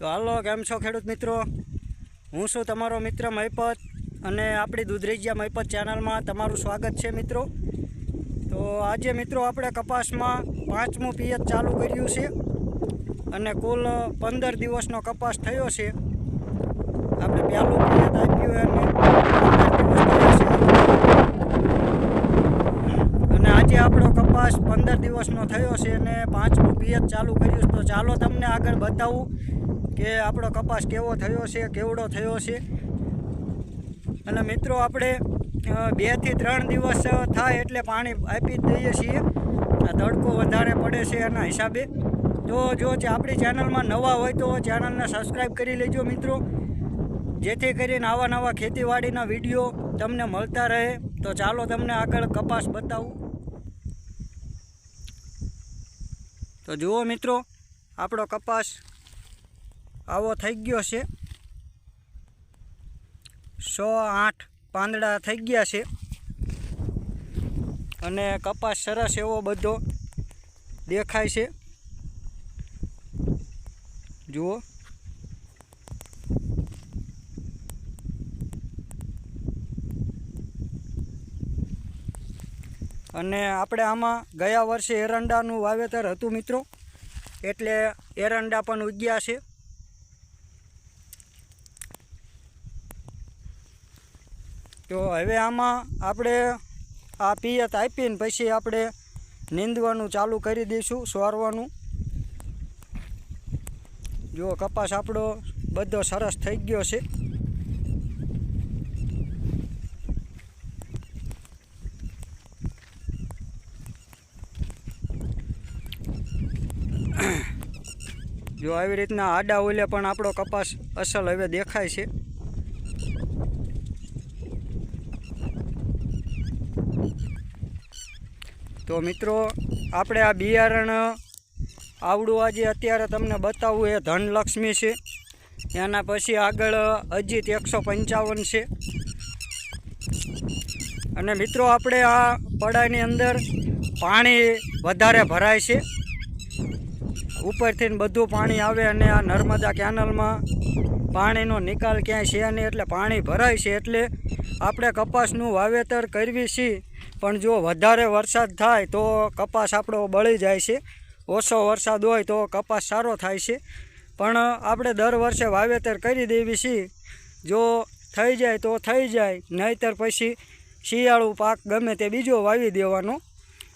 તો હાલો, કેમ છો ખેડૂત મિત્રો? હું છું તમારો મિત્ર મહિપત અને આપણી દૂધરેજિયા મહિપત ચેનલમાં તમારું સ્વાગત છે મિત્રો. તો આજે મિત્રો આપણે કપાસમાં પાંચમું પિયત ચાલુ કર્યું છે અને કુલ પંદર દિવસનો કપાસ થયો છે. આપણે પહેલું પિયત આપ્યું અને 15 દિવસ થયા છે અને આજે આપણો કપાસ પંદર દિવસનો થયો છે અને પાંચમું પિયત ચાલુ કર્યું તો ચાલો તમને આગળ બતાવું કે આપણો કપાસ કેવો થયો છે, કેવડો થયો છે. અને મિત્રો, આપણે બેથી ત્રણ દિવસ થાય એટલે પાણી આપી જ દઈએ છીએ. આ તડકો વધારે પડે છે એના હિસાબે. તો જો જે આપણી ચેનલમાં નવા હોય તો ચેનલને સબસ્ક્રાઈબ કરી લેજો મિત્રો. જેથી કરીને આવા નવા ખેતીવાડીના વીડિયો તમને મળતા રહે. તો ચાલો તમને આગળ કપાસ બતાવું. તો જુઓ મિત્રો, આપણો કપાસ આવો થઈ ગયો છે. સો આઠ પાંદડા થઈ ગયા છે. અને કપાસ સરસ એવો બધો દેખાય છે. જુઓ. અને આપણે આમાં ગયા વર્ષે એરંડાનું વાવેતર હતું મિત્રો. એટલે એરંડા પણ ઉગ્યા છે. તો હવે આમાં આપણે આ પિયત આપીને પછી આપણે નીંદવાનું ચાલુ કરી દઈશું, સોરવાનું. જો કપાસ આપણો બધો સરસ થઈ ગયો છે. જો આવી રીતના આડા ઓલે પણ આપણો કપાસ અસલ હવે દેખાય છે. તો મિત્રો, આપણે આ બિયારણ આવડું આજે અત્યારે તમને બતાવવું એ ધનલક્ષ્મી છે. એના પછી આગળ અજીત એકસો પંચાવન છે. અને મિત્રો, આપણે આ પડાની અંદર પાણી વધારે ભરાય છે. ઉપરથી બધું પાણી આવે અને આ નર્મદા કેનલમાં પાણીનો નિકાલ ક્યાંય છે નહીં એટલે પાણી ભરાય છે એટલે આપણે કપાસનું વાવેતર કરવી છીએ પણ જો વધારે વરસાદ થાય તો કપાસ આપણો બળી જાય છે. ઓછો વરસાદ હોય તો કપાસ સારો થાય છે. પણ આપણે દર વર્ષે વાવેતર કરી દેવી છીએ જો થઈ જાય તો થઈ જાય, નહીંતર પછી શિયાળું પાક ગમે તે બીજો વાવી દેવાનો.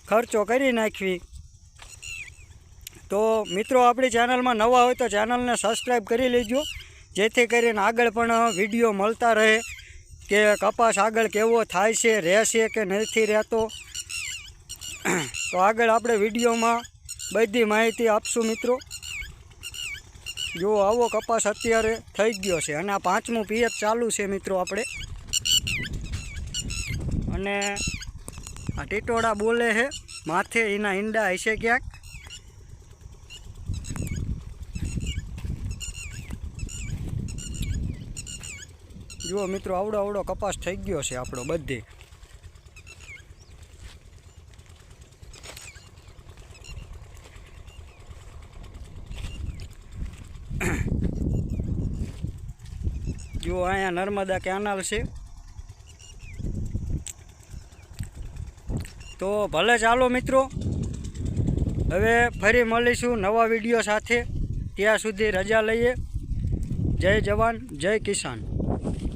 ખર્ચો કરી નાખવી. તો મિત્રો, આપણી ચેનલમાં નવા હોય તો ચેનલને સબસ્ક્રાઈબ કરી લેજો. જેથી કરીને આગળ પણ વીડિયો મળતા રહે કે કપાસ આગળ કેવો થાય છે રહેશે કે નથી રહેતો. તો આગળ આપણે વિડીયોમાં બધી માહિતી આપશું મિત્રો. જો આવો કપાસ અત્યારે થઈ ગયો છે અને આ પાંચમું પિયત ચાલુ છે મિત્રો આપણે. અને આ ટીટોળા બોલે છે, માથે એના ઈંડા હશે ક્યાંક? જુઓ મિત્રો, આવડો આવડો કપાસ થઈ ગયો છે આપણો બધે. જુઓ, અહીંયા નર્મદા કેનાલ છે. તો ભલે ચાલો મિત્રો, હવે ફરી મળીશું નવા વીડિયો સાથે. ત્યાં સુધી રજા લઈએ. જય જવાન, જય કિસાન.